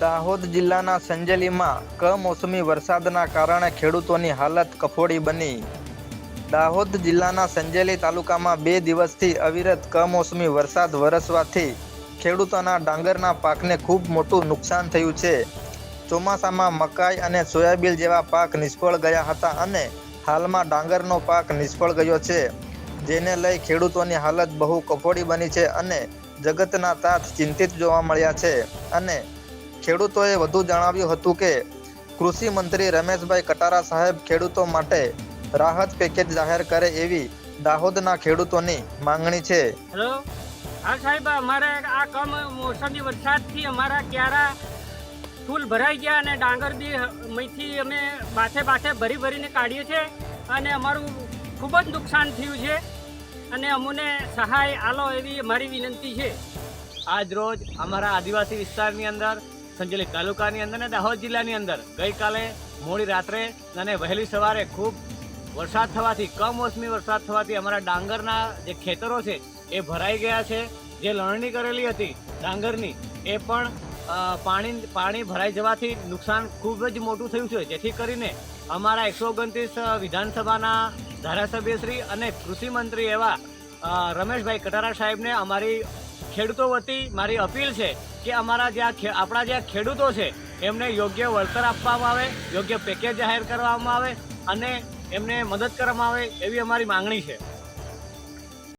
દાહોદ જિલ્લાના સંજેલીમાં કમોસમી વરસાદના કારણે ખેડૂતોની હાલત કફોડી બની. દાહોદ જિલ્લાના સંજેલી તાલુકામાં બે દિવસથી અવિરત કમોસમી વરસાદ વરસવાથી ખેડૂતોના ડાંગરના પાકને ખૂબ મોટું નુકસાન થયું છે. ચોમાસામાં મકાઈ અને સોયાબીન જેવા પાક નિષ્ફળ ગયા હતા અને હાલમાં ડાંગરનો પાક નિષ્ફળ ગયો છે, જેને લઈ ખેડૂતોની હાલત બહુ કફોડી બની છે અને જગતના તાત ચિંતિત જોવા મળ્યા છે અને ખેડૂતોએ વધુ જણાવ્યું હતું કે કૃષિ મંત્રી રમેશભાઈ કટારા સાહેબ ખેડૂતો માટે રાહત પેકેજ જાહેર કરે એવી દાહોદના ખેડૂતોની માંગણી છે. હેલો? હા સાહેબ અમારે આ કમ મોસમી વરસાદથી અમારા ક્યારા ફૂલ ભરાઈ ગયા અને ડાંગર બી મહીથી અમે બાથે બાથે ભરી ભરીને કાઢીએ છીએ અને અમારું ખૂબ જ નુકસાન થયું છે અને અમને સહાય આલો એવી અમારી વિનંતી છે. આજ રોજ અમારા આદિવાસી વિસ્તારની અંદર સંજેલી તાલુકાની અંદર અને દાહોદ જિલ્લાની અંદર. ગઈકાલે મોડી રાત્રે અને વહેલી સવારે ખૂબ વરસાદ થવાથી, કમોસમી વરસાદ થવાથી અમારા ડાંગરના જે ખેતરો છે, એ ભરાઈ ગયા છે. જે લણણી કરેલી હતી ડાંગરની, એ પણ પાણી પાણી ભરાઈ જવાથી નુકસાન ખૂબ જ મોટું થયું છે. જેથી કરીને અમારા એકસો ઓગણત્રીસ વિધાનસભાના ધારાસભ્યશ્રી અને કૃષિમંત્રી એવા રમેશભાઈ કટારા સાહેબને અમારી ખેડૂતો વતી મારી અપીલ છે કે અમારા જે આ આપણા જે ખેડૂતો છે, એમને યોગ્ય વળતર આપવામાં આવે, યોગ્ય પેકેજ જાહેર કરવામાં આવે અને એમને મદદ કરવામાં આવે એવી અમારી માંગણી છે.